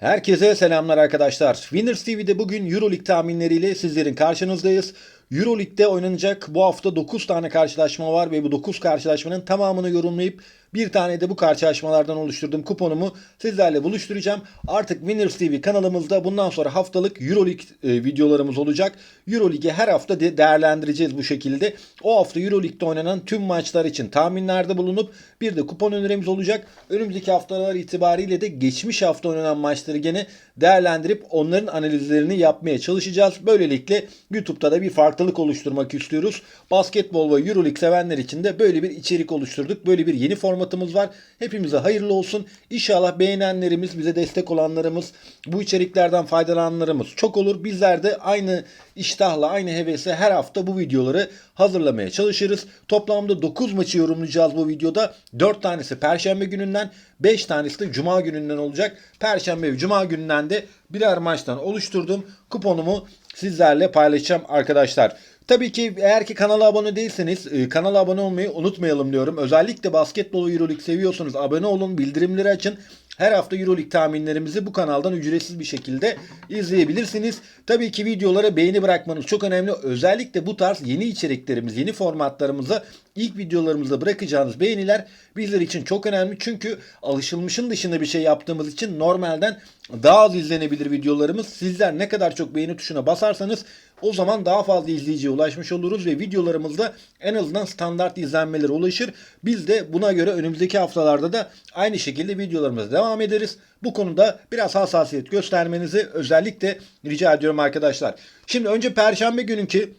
Herkese selamlar arkadaşlar. Winners TV'de bugün Euroleague tahminleriyle sizlerin karşınızdayız. Euroleague'de oynanacak bu hafta 9 tane karşılaşma var ve bu 9 karşılaşmanın tamamını yorumlayıp bir tane de bu karşılaşmalardan oluşturduğum kuponumu sizlerle buluşturacağım. Artık Winners TV kanalımızda bundan sonra haftalık Euroleague e, videolarımız olacak. Euroleague'i her hafta de değerlendireceğiz bu şekilde. O hafta Euroleague'de oynanan tüm maçlar için tahminlerde bulunup bir de kupon önerimiz olacak. Önümüzdeki haftalar itibariyle de geçmiş hafta oynanan maçları gene değerlendirip onların analizlerini yapmaya çalışacağız. Böylelikle YouTube'da da bir farklılık oluşturmak istiyoruz. Basketbol ve Euroleague sevenler için de böyle bir içerik oluşturduk. Böyle bir yeni formatımız var. Hepimize hayırlı olsun. İnşallah beğenenlerimiz, bize destek olanlarımız, bu içeriklerden faydalananlarımız çok olur. Bizler de aynı iştahla, aynı hevesle her hafta bu videoları hazırlamaya çalışırız. Toplamda 9 maçı yorumlayacağız bu videoda. 4 tanesi Perşembe gününden, 5 tanesi de Cuma gününden olacak. Perşembe ve Cuma gününden de birer maçtan oluşturdum. Kuponumu sizlerle paylaşacağım arkadaşlar. Tabii ki eğer ki kanala abone değilseniz e, kanala abone olmayı unutmayalım diyorum. Özellikle basketbol Euroleague seviyorsanız abone olun, bildirimleri açın. Her hafta Euroleague tahminlerimizi bu kanaldan ücretsiz bir şekilde izleyebilirsiniz. Tabii ki videolara beğeni bırakmanız çok önemli. Özellikle bu tarz yeni içeriklerimiz, yeni formatlarımıza ilk videolarımızda bırakacağınız beğeniler bizler için çok önemli. Çünkü alışılmışın dışında bir şey yaptığımız için normalden daha az izlenebilir videolarımız. Sizler ne kadar çok beğeni tuşuna basarsanız o zaman daha fazla izleyiciye ulaşmış oluruz ve videolarımızda en azından standart izlenmelere ulaşır. Biz de buna göre önümüzdeki haftalarda da aynı şekilde videolarımıza devam ederiz. Bu konuda biraz hassasiyet göstermenizi özellikle rica ediyorum arkadaşlar. Şimdi önce perşembe günkü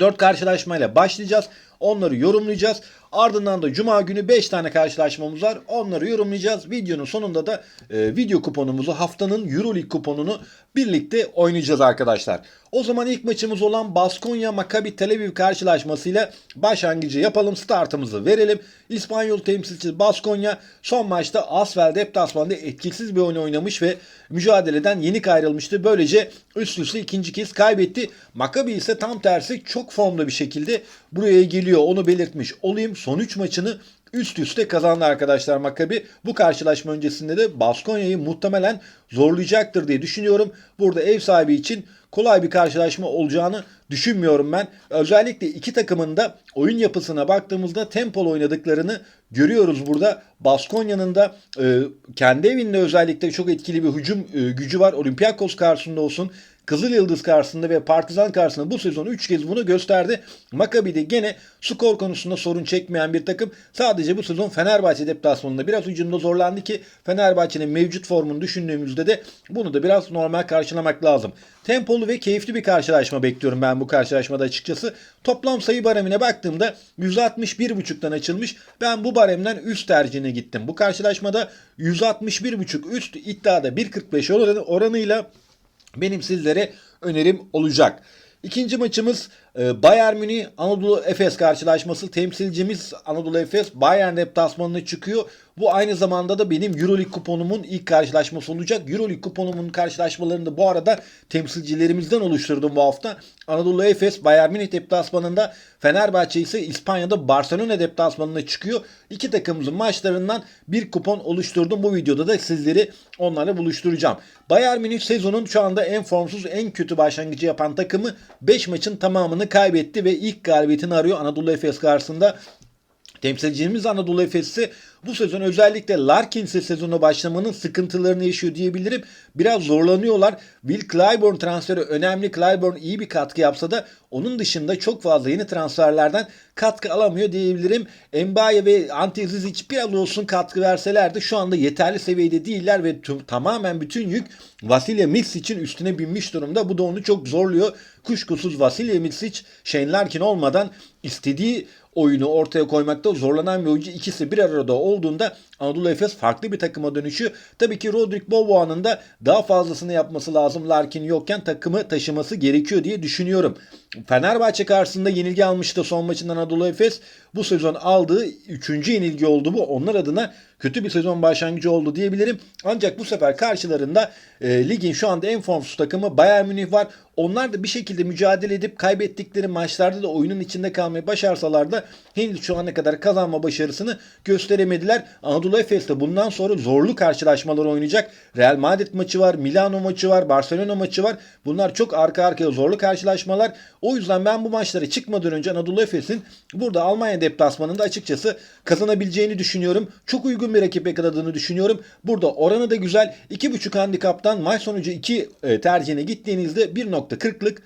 4 karşılaşmayla başlayacağız. Onları yorumlayacağız. Ardından da cuma günü 5 tane karşılaşmamız var. Onları yorumlayacağız. Videonun sonunda da e, video kuponumuzu haftanın Euroleague kuponunu birlikte oynayacağız arkadaşlar. O zaman ilk maçımız olan Baskonya Maccabi Tel Aviv karşılaşmasıyla başlangıcı yapalım. Startımızı verelim. İspanyol temsilcisi Baskonya son maçta Asvel deplasmanda etkisiz bir oyun oynamış ve mücadeleden yenik ayrılmıştı. Böylece üst üste ikinci kez kaybetti. Maccabi ise tam tersi çok formda bir şekilde buraya geliyor. Onu belirtmiş olayım. Son 3 maçını üst üste kazandı arkadaşlar Maccabi. Bu karşılaşma öncesinde de Baskonya'yı muhtemelen zorlayacaktır diye düşünüyorum. Burada ev sahibi için kolay bir karşılaşma olacağını düşünmüyorum ben. Özellikle iki takımın da oyun yapısına baktığımızda tempolu oynadıklarını görüyoruz burada. Baskonya'nın da e, kendi evinde özellikle çok etkili bir hücum e, gücü var. Olympiakos karşısında olsun. Kızıl Yıldız karşısında ve Partizan karşısında bu sezon 3 kez bunu gösterdi. Maccabi de gene skor konusunda sorun çekmeyen bir takım. Sadece bu sezon Fenerbahçe deplasmanında biraz ucunda zorlandı ki Fenerbahçe'nin mevcut formunu düşündüğümüzde de bunu da biraz normal karşılamak lazım. Tempolu ve keyifli bir karşılaşma bekliyorum ben bu karşılaşmada açıkçası. Toplam sayı baremine baktığımda 161.5'tan açılmış. Ben bu baremden üst tercihine gittim. Bu karşılaşmada 161.5 üst iddiada 1.45 oranı, oranıyla benim sizlere önerim olacak. İkinci maçımız e, Bayern Münih Anadolu Efes karşılaşması. Temsilcimiz Anadolu Efes Bayern deplasmanına çıkıyor. Bu aynı zamanda da benim Euroleague kuponumun ilk karşılaşması olacak. Euroleague kuponumun karşılaşmalarını da bu arada temsilcilerimizden oluşturdum bu hafta. Anadolu Efes Bayern Münih deplasmanında Fenerbahçe ise İspanya'da Barcelona deplasmanına çıkıyor. İki takımımızın maçlarından bir kupon oluşturdum. Bu videoda da sizleri onlarla buluşturacağım. Bayern Münih sezonun şu anda en formsuz, en kötü başlangıcı yapan takımı 5 maçın tamamını kaybetti ve ilk galibiyetini arıyor Anadolu Efes karşısında. Temsilcimiz Anadolu Efes'i bu sezon özellikle Larkins'e sezona başlamanın sıkıntılarını yaşıyor diyebilirim. Biraz zorlanıyorlar. Will Clyburn transferi önemli. Clyburn iyi bir katkı yapsa da onun dışında çok fazla yeni transferlerden katkı alamıyor diyebilirim. Mbaye ve Ante Zizic biraz olsun katkı verselerdi şu anda yeterli seviyede değiller ve tüm, tamamen bütün yük Vasilya Misic'in üstüne binmiş durumda. Bu da onu çok zorluyor. Kuşkusuz Vasilya Misic, Shane Larkin olmadan istediği oyunu ortaya koymakta zorlanan bir oyuncu. İkisi bir arada olduğunda Anadolu Efes farklı bir takıma dönüşü. Tabii ki Rodrik Boboa'nın da daha fazlasını yapması lazım. Larkin yokken takımı taşıması gerekiyor diye düşünüyorum. Fenerbahçe karşısında yenilgi almıştı son maçında Anadolu Efes. Bu sezon aldığı 3. yenilgi oldu bu. Onlar adına kötü bir sezon başlangıcı oldu diyebilirim. Ancak bu sefer karşılarında e, ligin şu anda en formsuz takımı Bayern Münih var. Onlar da bir şekilde mücadele edip kaybettikleri maçlarda da oyunun içinde kalmayı başarsalar da henüz şu ana kadar kazanma başarısını gösteremediler. Anadolu Efes de bundan sonra zorlu karşılaşmalar oynayacak. Real Madrid maçı var, Milano maçı var, Barcelona maçı var. Bunlar çok arka arkaya zorlu karşılaşmalar. O yüzden ben bu maçlara çıkmadan önce Anadolu Efes'in burada Almanya deplasmanında açıkçası kazanabileceğini düşünüyorum. Çok uygun bir rakip yakaladığını düşünüyorum. Burada oranı da güzel. 2.5 handikaptan maç sonucu 2 tercihine gittiğinizde 1.40'lık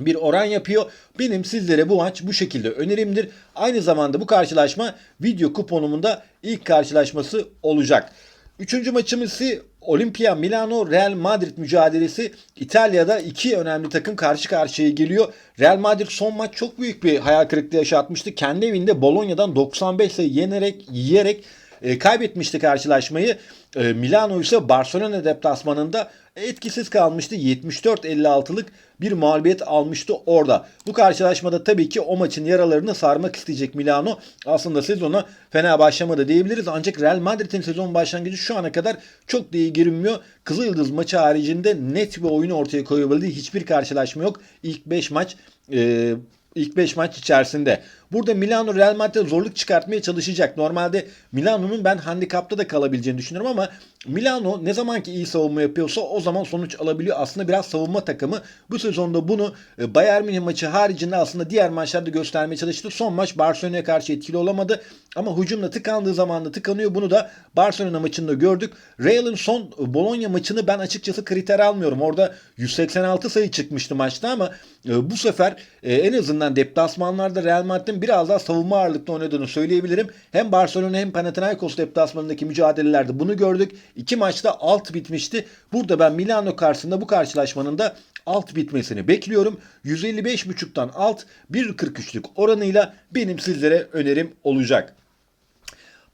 bir oran yapıyor. Benim sizlere bu maç bu şekilde önerimdir. Aynı zamanda bu karşılaşma video kuponumun da ilk karşılaşması olacak. Üçüncü maçımız ise Olimpia Milano Real Madrid mücadelesi. İtalya'da iki önemli takım karşı karşıya geliyor. Real Madrid son maç çok büyük bir hayal kırıklığı yaşatmıştı. Kendi evinde Bologna'dan 95 sayı yenerek, yiyerek e, kaybetmişti karşılaşmayı. E, Milano ise Barcelona deplasmanında etkisiz kalmıştı. 74-56'lık bir mağlubiyet almıştı orada. Bu karşılaşmada tabii ki o maçın yaralarını sarmak isteyecek Milano. Aslında sezona fena başlamadı diyebiliriz. Ancak Real Madrid'in sezon başlangıcı şu ana kadar çok da iyi görünmüyor. Kızılyıldız maçı haricinde net bir oyunu ortaya koyabildiği hiçbir karşılaşma yok. İlk 5 maç e, ilk 5 maç içerisinde. Burada Milano Real Madrid'e zorluk çıkartmaya çalışacak. Normalde Milano'nun ben handikapta da kalabileceğini düşünüyorum ama Milano ne zamanki iyi savunma yapıyorsa o zaman sonuç alabiliyor. Aslında biraz savunma takımı. Bu sezonda bunu e, Bayern Münih maçı haricinde aslında diğer maçlarda göstermeye çalıştı. Son maç Barcelona'ya karşı etkili olamadı. Ama hücumla tıkandığı zaman da tıkanıyor. Bunu da Barcelona maçında gördük. Real'ın son Bologna maçını ben açıkçası kriter almıyorum. Orada 186 sayı çıkmıştı maçta ama e, bu sefer e, en azından deplasmanlarda Real Madrid'in biraz daha savunma ağırlıklı oynadığını söyleyebilirim. Hem Barcelona hem Panathinaikos deplasmanındaki mücadelelerde bunu gördük. İki maçta alt bitmişti. Burada ben Milano karşısında bu karşılaşmanın da alt bitmesini bekliyorum. 155.5'tan alt 1.43'lük oranıyla benim sizlere önerim olacak.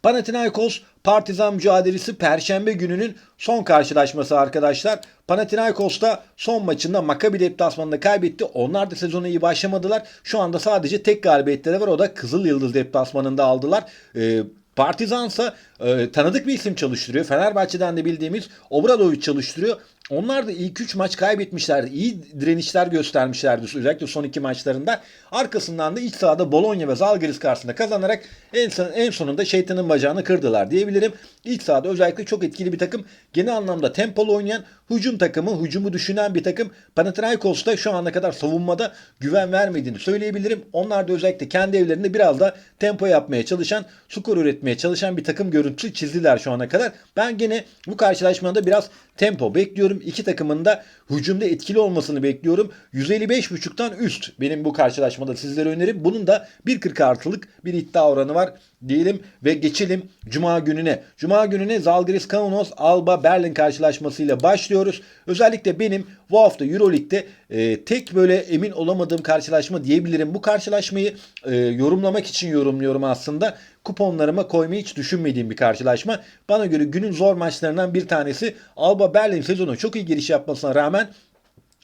Panathinaikos Partizan mücadelesi Perşembe gününün son karşılaşması arkadaşlar. Panathinaikos da son maçında Maccabi deplasmanında kaybetti. Onlar da sezona iyi başlamadılar. Şu anda sadece tek galibiyetleri var. O da Kızıl Yıldız deplasmanında aldılar. Ee, Partizansa e, tanıdık bir isim çalıştırıyor. Fenerbahçe'den de bildiğimiz Obradovic çalıştırıyor. Onlar da ilk 3 maç kaybetmişlerdi. İyi direnişler göstermişlerdi özellikle son iki maçlarında. Arkasından da iç sahada Bologna ve Zalgiris karşısında kazanarak en, son, en sonunda şeytanın bacağını kırdılar diyebilirim. İç sahada özellikle çok etkili bir takım. Genel anlamda tempolu oynayan hücum takımı, hücumu düşünen bir takım. Panathinaikos da şu ana kadar savunmada güven vermediğini söyleyebilirim. Onlar da özellikle kendi evlerinde biraz da tempo yapmaya çalışan, skor üretmeye çalışan bir takım görüntüsü çizdiler şu ana kadar. Ben gene bu karşılaşmada biraz tempo bekliyorum. İki takımın da hücumda etkili olmasını bekliyorum. 155.5'tan üst benim bu karşılaşmada sizlere önerim. Bunun da 1.40 artılık bir iddia oranı var diyelim ve geçelim Cuma gününe. Cuma gününe Zalgiris Kaunas Alba Berlin karşılaşmasıyla başlıyoruz. Özellikle benim bu hafta Euroleague'de e, tek böyle emin olamadığım karşılaşma diyebilirim. Bu karşılaşmayı e, yorumlamak için yorumluyorum aslında. Kuponlarıma koymayı hiç düşünmediğim bir karşılaşma. Bana göre günün zor maçlarından bir tanesi. Alba Berlin sezonu çok iyi giriş yapmasına rağmen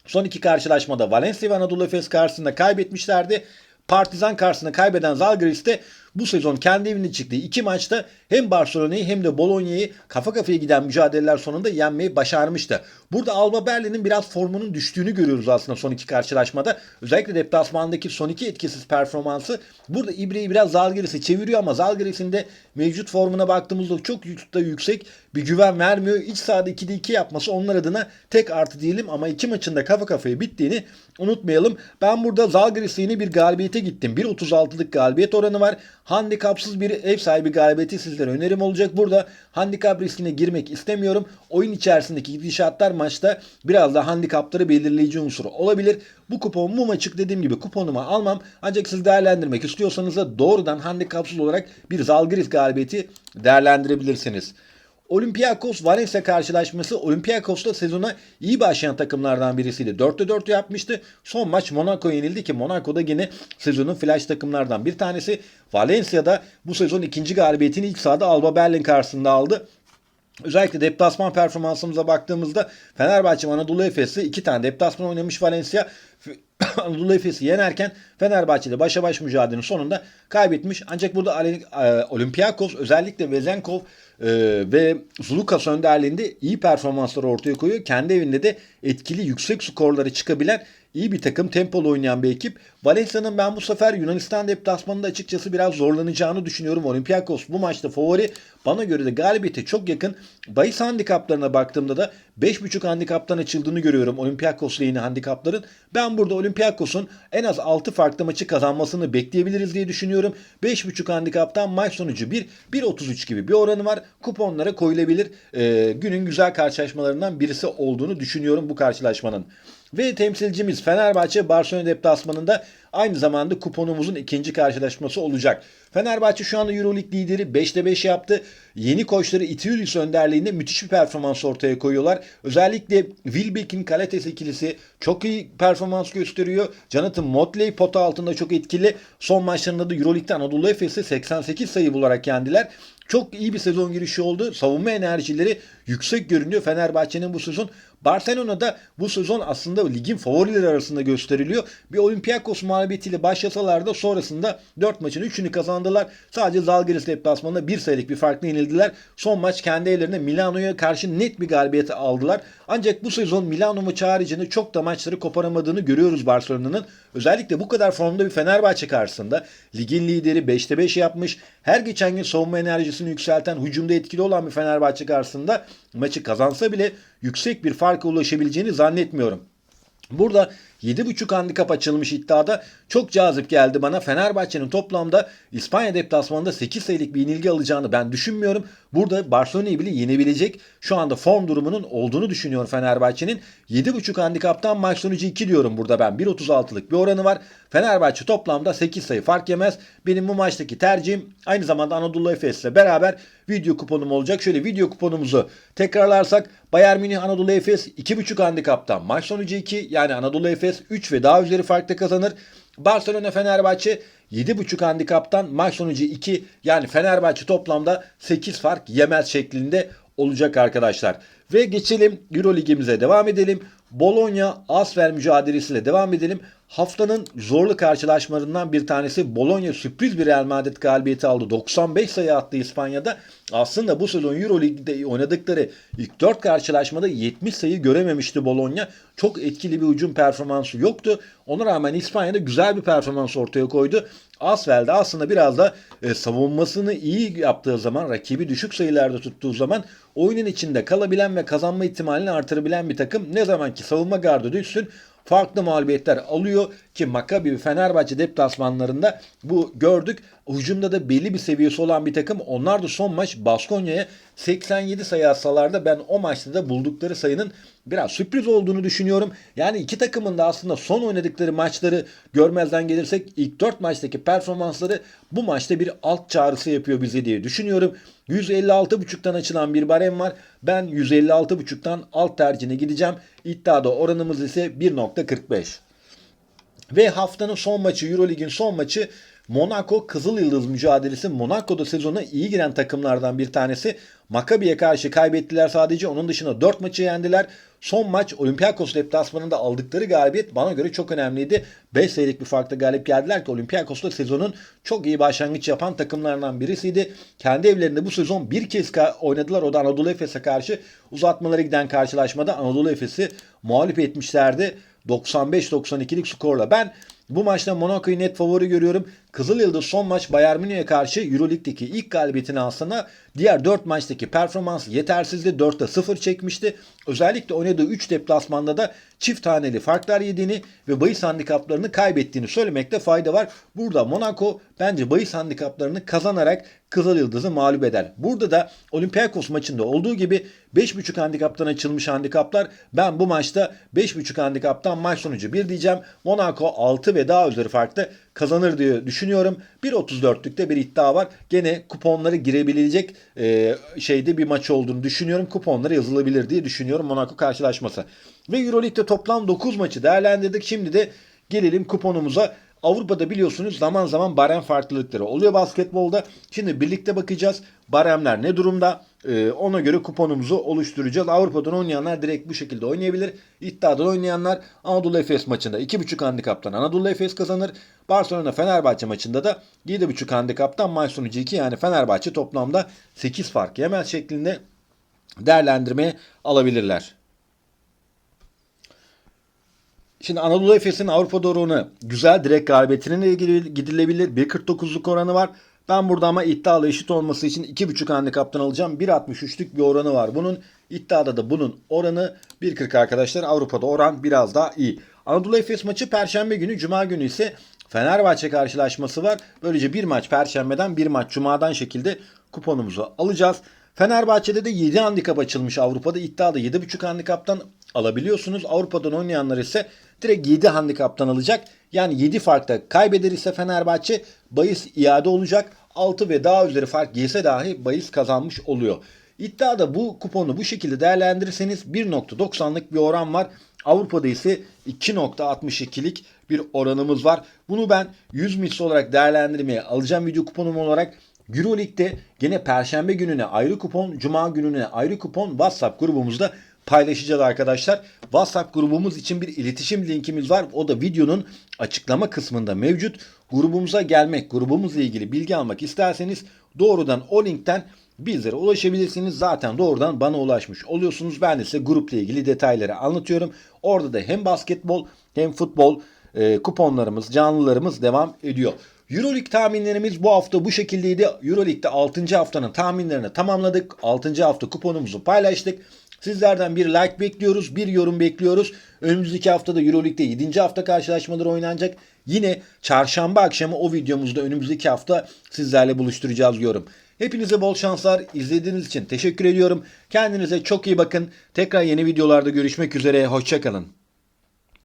son iki karşılaşmada Valencia ve Anadolu Efes karşısında kaybetmişlerdi. Partizan karşısında kaybeden Zalgiris de bu sezon kendi evinde çıktığı iki maçta hem Barcelona'yı hem de Bologna'yı kafa kafaya giden mücadeleler sonunda yenmeyi başarmıştı. Burada Alba Berlin'in biraz formunun düştüğünü görüyoruz aslında son iki karşılaşmada. Özellikle deplasmandaki son iki etkisiz performansı burada İbre'yi biraz Zalgiris'e çeviriyor ama Zalgiris'in de mevcut formuna baktığımızda çok da yüksek bir güven vermiyor. İç sahada 2'de 2 yapması onlar adına tek artı diyelim ama iki maçında kafa kafaya bittiğini unutmayalım. Ben burada Zalgiris'e yeni bir galibiyete gittim. 1.36'lık galibiyet oranı var. Handikapsız bir ev sahibi galibiyeti sizlere önerim olacak. Burada handikap riskine girmek istemiyorum. Oyun içerisindeki gidişatlar maçta biraz da handikapları belirleyici unsur olabilir. Bu kupon bu maçık dediğim gibi kuponuma almam. Ancak siz değerlendirmek istiyorsanız da doğrudan handikapsız olarak bir Zalgiris galibiyeti değerlendirebilirsiniz. Olympiakos Valencia karşılaşması Olympiakos da sezona iyi başlayan takımlardan birisiydi. 4'te 4 yapmıştı. Son maç Monaco yenildi ki Monaco'da yine sezonun flash takımlardan bir tanesi. Valencia'da bu sezon ikinci galibiyetini ilk sahada Alba Berlin karşısında aldı. Özellikle deplasman performansımıza baktığımızda Fenerbahçe Anadolu Efes'i iki tane deplasman oynamış Valencia. Anadolu Efes'i yenerken Fenerbahçe'de başa baş mücadelenin sonunda kaybetmiş. Ancak burada e, Olympiakos özellikle Vezenkov e, ve Zulukas önderliğinde iyi performanslar ortaya koyuyor. Kendi evinde de etkili yüksek skorları çıkabilen iyi bir takım, tempolu oynayan bir ekip. Valencia'nın ben bu sefer Yunanistan deplasmanında açıkçası biraz zorlanacağını düşünüyorum. Olympiakos bu maçta favori. Bana göre de galibiyete çok yakın. Bahis handikaplarına baktığımda da 5.5 handikaptan açıldığını görüyorum Olympiakos'la yeni handikapların. Ben burada Olympiakos'un en az 6 farklı maçı kazanmasını bekleyebiliriz diye düşünüyorum. 5.5 handikaptan maç sonucu 1, 1.33 gibi bir oranı var. Kuponlara koyulabilir. Ee, günün güzel karşılaşmalarından birisi olduğunu düşünüyorum bu karşılaşmanın. Ve temsilcimiz Fenerbahçe Barcelona deplasmanında aynı zamanda kuponumuzun ikinci karşılaşması olacak. Fenerbahçe şu anda Euroleague lideri 5'te 5 yaptı. Yeni koçları Itiudis önderliğinde müthiş bir performans ortaya koyuyorlar. Özellikle Wilbeck'in Kalates ikilisi çok iyi performans gösteriyor. Jonathan Motley pota altında çok etkili. Son maçlarında da Euroleague'de Anadolu Efes'i 88 sayı bularak yendiler. Çok iyi bir sezon girişi oldu. Savunma enerjileri yüksek görünüyor Fenerbahçe'nin bu sezon. Barcelona'da bu sezon aslında ligin favorileri arasında gösteriliyor. Bir Olympiakos mağlubiyetiyle başlasalar da sonrasında 4 maçın 3'ünü kazandılar. Sadece Zalgiris deplasmanında 1 sayılık bir farkla yenildiler. Son maç kendi evlerinde Milano'ya karşı net bir galibiyet aldılar. Ancak bu sezon Milano maçı haricinde çok da maçları koparamadığını görüyoruz Barcelona'nın. Özellikle bu kadar formda bir Fenerbahçe karşısında ligin lideri 5'te 5 yapmış. Her geçen gün savunma enerjisini yükselten, hücumda etkili olan bir Fenerbahçe karşısında maçı kazansa bile yüksek bir farka ulaşabileceğini zannetmiyorum. Burada 7.5 handikap açılmış iddiada çok cazip geldi bana. Fenerbahçe'nin toplamda İspanya deplasmanında 8 sayılık bir yenilgi alacağını ben düşünmüyorum. Burada Barcelona'yı bile yenebilecek şu anda form durumunun olduğunu düşünüyorum Fenerbahçe'nin. 7.5 handikaptan maç sonucu 2 diyorum burada ben. 1.36'lık bir oranı var. Fenerbahçe toplamda 8 sayı fark yemez. Benim bu maçtaki tercihim aynı zamanda Anadolu Efes'le beraber video kuponum olacak. Şöyle video kuponumuzu tekrarlarsak Bayern Münih Anadolu Efes 2.5 handikaptan maç sonucu 2 yani Anadolu Efes 3 ve daha üzeri farklı kazanır. Barcelona Fenerbahçe 7.5 handikaptan maç sonucu 2 yani Fenerbahçe toplamda 8 fark yemez şeklinde olacak arkadaşlar. Ve geçelim Euro Ligimize devam edelim. Bologna Asfer mücadelesiyle devam edelim. Haftanın zorlu karşılaşmalarından bir tanesi Bologna sürpriz bir Real Madrid galibiyeti aldı. 95 sayı attı İspanya'da. Aslında bu sezon Euro Lig'de oynadıkları ilk 4 karşılaşmada 70 sayı görememişti Bologna. Çok etkili bir hücum performansı yoktu. Ona rağmen İspanya'da güzel bir performans ortaya koydu. Asfel'de aslında biraz da e, savunmasını iyi yaptığı zaman, rakibi düşük sayılarda tuttuğu zaman oyunun içinde kalabilen ve kazanma ihtimalini artırabilen bir takım. Ne zaman ki savunma gardı düşsün farklı mağlubiyetler alıyor ki Maccabi ve Fenerbahçe deplasmanlarında bu gördük. Hücumda da belli bir seviyesi olan bir takım. Onlar da son maç Baskonya'ya 87 sayı atsalar ben o maçta da buldukları sayının biraz sürpriz olduğunu düşünüyorum. Yani iki takımın da aslında son oynadıkları maçları görmezden gelirsek ilk 4 maçtaki performansları bu maçta bir alt çağrısı yapıyor bize diye düşünüyorum. 156.5'tan açılan bir barem var. Ben 156.5'tan alt tercihine gideceğim. İddiada oranımız ise 1.45. Ve haftanın son maçı Eurolig'in son maçı Monaco Kızıl Yıldız mücadelesi. Monaco'da sezona iyi giren takımlardan bir tanesi. Maccabi'ye karşı kaybettiler sadece. Onun dışında 4 maçı yendiler. Son maç Olympiakos deplasmanında aldıkları galibiyet bana göre çok önemliydi. 5 sayılık bir farkla galip geldiler ki Olympiakos da sezonun çok iyi başlangıç yapan takımlarından birisiydi. Kendi evlerinde bu sezon bir kez oynadılar. O da Anadolu Efes'e karşı uzatmalara giden karşılaşmada Anadolu Efes'i mağlup etmişlerdi. 95-92'lik skorla. Ben bu maçta Monaco'yu net favori görüyorum. Kızıl Yıldız son maç Bayern Münih'e karşı Euroleague'deki ilk galibiyetini alsana diğer 4 maçtaki performans yetersizdi. 4'te 0 çekmişti. Özellikle oynadığı 3 deplasmanda da çift taneli farklar yediğini ve bahis handikaplarını kaybettiğini söylemekte fayda var. Burada Monaco bence bahis handikaplarını kazanarak Kızıl Yıldız'ı mağlup eder. Burada da Olympiakos maçında olduğu gibi 5.5 handikaptan açılmış handikaplar. Ben bu maçta 5.5 handikaptan maç sonucu 1 diyeceğim. Monaco 6 ve daha üzeri farklı kazanır diye düşünüyorum. 1.34'lükte bir iddia var. Gene kuponları girebilecek e, şeyde bir maç olduğunu düşünüyorum. Kuponları yazılabilir diye düşünüyorum Monaco karşılaşması. Ve Euroleague'de toplam 9 maçı değerlendirdik. Şimdi de gelelim kuponumuza. Avrupa'da biliyorsunuz zaman zaman barem farklılıkları oluyor basketbolda. Şimdi birlikte bakacağız. Baremler ne durumda? Ee, ona göre kuponumuzu oluşturacağız. Avrupa'dan oynayanlar direkt bu şekilde oynayabilir. İddiadan oynayanlar Anadolu Efes maçında 2.5 handikaptan Anadolu Efes kazanır. Barcelona Fenerbahçe maçında da 7.5 handikaptan maç sonucu 2 yani Fenerbahçe toplamda 8 fark yemez şeklinde değerlendirmeye alabilirler. Şimdi Anadolu Efes'in Avrupa'da oranı güzel. Direkt galibiyetine de gidilebilir. 1.49'luk oranı var. Ben burada ama iddialı eşit olması için 2.5 handikaptan alacağım. 1.63'lük bir oranı var. Bunun iddiada da bunun oranı 1.40 arkadaşlar. Avrupa'da oran biraz daha iyi. Anadolu Efes maçı Perşembe günü. Cuma günü ise Fenerbahçe karşılaşması var. Böylece bir maç Perşembe'den bir maç Cuma'dan şekilde kuponumuzu alacağız. Fenerbahçe'de de 7 handikap açılmış Avrupa'da. iddiada 7.5 handikaptan alabiliyorsunuz. Avrupa'dan oynayanlar ise direkt 7 handikaptan alacak. Yani 7 farkta kaybeder ise Fenerbahçe bahis iade olacak. 6 ve daha üzeri fark yese dahi bahis kazanmış oluyor. İddiada bu kuponu bu şekilde değerlendirirseniz 1.90'lık bir oran var. Avrupa'da ise 2.62'lik bir oranımız var. Bunu ben 100 misli olarak değerlendirmeye alacağım video kuponum olarak. Euroleague'de gene perşembe gününe ayrı kupon, cuma gününe ayrı kupon WhatsApp grubumuzda paylaşacağız arkadaşlar. WhatsApp grubumuz için bir iletişim linkimiz var. O da videonun açıklama kısmında mevcut. Grubumuza gelmek, grubumuzla ilgili bilgi almak isterseniz doğrudan o linkten bizlere ulaşabilirsiniz. Zaten doğrudan bana ulaşmış oluyorsunuz. Ben de size grupla ilgili detayları anlatıyorum. Orada da hem basketbol hem futbol e, kuponlarımız, canlılarımız devam ediyor. Euroleague tahminlerimiz bu hafta bu şekildeydi. Euroleague'de 6. haftanın tahminlerini tamamladık. 6. hafta kuponumuzu paylaştık. Sizlerden bir like bekliyoruz, bir yorum bekliyoruz. Önümüzdeki haftada Euroleague'de 7. hafta karşılaşmaları oynanacak. Yine çarşamba akşamı o videomuzda önümüzdeki hafta sizlerle buluşturacağız yorum. Hepinize bol şanslar. İzlediğiniz için teşekkür ediyorum. Kendinize çok iyi bakın. Tekrar yeni videolarda görüşmek üzere. Hoşçakalın.